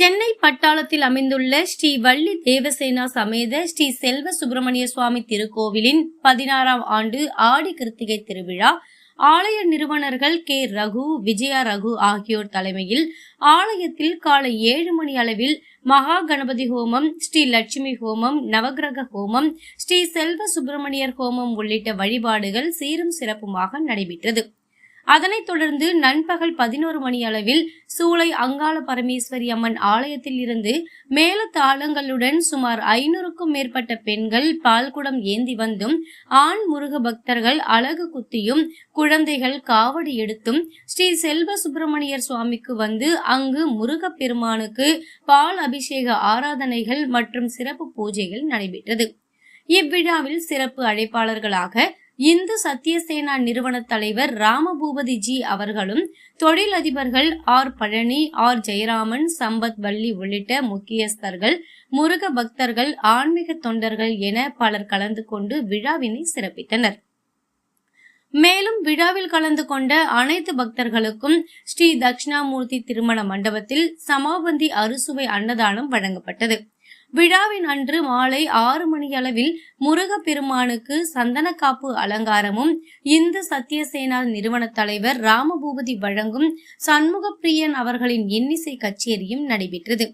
சென்னை பட்டாளத்தில் அமைந்துள்ள ஸ்ரீ வள்ளி தேவசேனா சமேத ஸ்ரீ செல்வ சுப்பிரமணிய சுவாமி திருக்கோவிலின் பதினாறாம் ஆண்டு ஆடி கிருத்திகை திருவிழா ஆலய நிறுவனர்கள் கே. ரகு விஜயா ரகு ஆகியோர் தலைமையில் ஆலயத்தில் காலை ஏழு மணி அளவில் மகா கணபதி ஹோமம் ஸ்ரீ லட்சுமி ஹோமம் நவக்கிரக ஹோமம் ஸ்ரீ செல்வ சுப்பிரமணியர் ஹோமம் உள்ளிட்ட வழிபாடுகள் சீரும் சிறப்புமாக நடைபெற்றது. அதனைத் தொடர்ந்து நண்பகல் பதினோரு மணி அளவில் சூளை அங்காள பரமேஸ்வரி அம்மன் ஆலயத்தில் இருந்து மேலத்தாளங்களுடன் சுமார் ஐநூறுக்கும் மேற்பட்ட பெண்கள் பால்குடம் ஏந்தி வந்தும் ஆண் முருக பக்தர்கள் அழகு குத்தியும் குழந்தைகள் காவடி எடுத்தும் ஸ்ரீ செல்வ சுப்பிரமணியர் சுவாமிக்கு வந்து அங்கு முருகப் பெருமானுக்கு பால் அபிஷேக ஆராதனைகள் மற்றும் சிறப்பு பூஜைகள் நடைபெற்றது. இவ்விழாவில் சிறப்பு அழைப்பாளர்களாக இந்து சத்தியசேனா நிறுவன தலைவர் ராமபூபதி ஜி அவர்களும் தொழிலதிபர்கள் ஆர் பழனி ஆர் ஜெயராமன் சம்பத் வள்ளி உள்ளிட்ட முக்கியஸ்தர்கள் முருக பக்தர்கள் ஆன்மீக தொண்டர்கள் என பலர் கலந்து கொண்டு விழாவினை சிறப்பித்தனர். மேலும் விழாவில் கலந்து கொண்ட அனைத்து பக்தர்களுக்கும் ஸ்ரீ தட்சிணாமூர்த்தி திருமண மண்டபத்தில் சமாபந்தி அறுசுவை அன்னதானம் வழங்கப்பட்டது. விழாவின் அன்று மாலை ஆறு மணியளவில் முருகப்பெருமானுக்கு சந்தனக்காப்பு அலங்காரமும் இந்து சத்தியசேனா நிறுவன தலைவர் ராமபூபதி வழங்கும் சண்முகப்பிரியன் அவர்களின் இன்னிசை கச்சேரியும் நடைபெற்றது.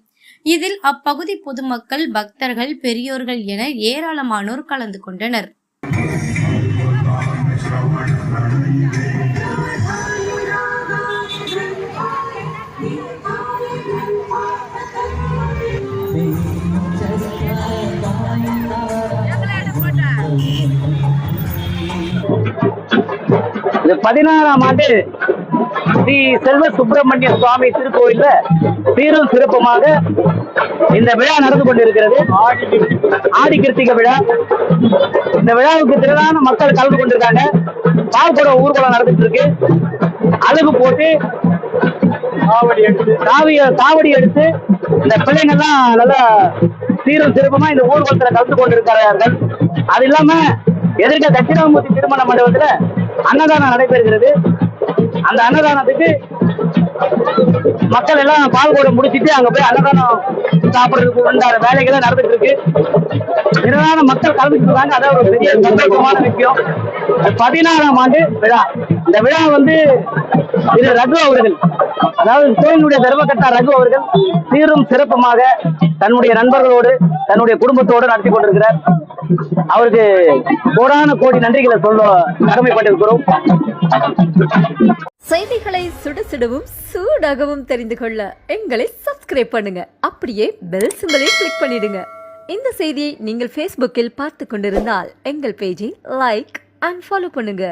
இதில் அப்பகுதி பொதுமக்கள் பக்தர்கள் பெரியோர்கள் என ஏராளமானோர் கலந்து கொண்டனர். இது பதினாறாம் ஆண்டு ஸ்ரீ செல்வ சுப்பிரமணிய சுவாமி திருக்கோயில்ல சீரும் சிறப்புமாக இந்த விழா நடந்து கொண்டிருக்கிறது. ஆடி கிருத்திகை விழா. இந்த விழாவுக்கு திரளான மக்கள் கலந்து கொண்டிருக்காங்க. பால்குடம் ஊர்வலம் நடந்துட்டு இருக்கு அழகு போட்டு காவிய காவடி எடுத்து இந்த பிள்ளைங்கள்லாம் நல்லா சீரும் சிறப்புமா இந்த ஊர்வலத்துல கலந்து கொண்டிருக்கிறார்கள். அது இல்லாம எதிர்க்க தட்சிணாமூர்த்தி திருமண மண்டபத்துல அன்னதானம் நடைபெறுகிறது. அந்த அன்னதானத்துக்கு மக்கள் எல்லாம் பால் கூட முடிச்சிட்டு அங்க போய் அன்னதானம் சாப்பிடுறதுக்கு உண்டான வேலைகள் நடந்துட்டு இருக்கு திரளான மக்கள் கலந்துட்டு இருக்காங்க அதான் ஒரு பெரிய சந்தோஷமான விஷயம். பதினாறாம் ஆண்டு விழா. இந்த விழா வந்து இது ரகு அவர்கள் அதாவது கோயிலுடைய தர்மகர்த்தா ரகு அவர்கள் சீரும் சிறப்புமாக தன்னுடைய நண்பர்களோடு தன்னுடைய குடும்பத்தோடு நடத்தி கொண்டிருக்கிறார். அவருக்கு கோடான கோடி நன்றிகளை சொல்ல கடமைப்பட்டிருக்கிறோம். செய்திகளை சுட சுடவும் சூடாகவும் தெரிந்து கொள்ள எங்களை சப்ஸ்கிரைப் பண்ணுங்க. அப்படியே பெல் சிம்பலையும் கிளிக் பண்ணிடுங்க. இந்த செய்தியை நீங்கள் ஃபேஸ்புக்கில் பார்த்து கொண்டிருந்தால் எங்கள் பேஜை லைக் அண்ட் ஃபாலோ பண்ணுங்க.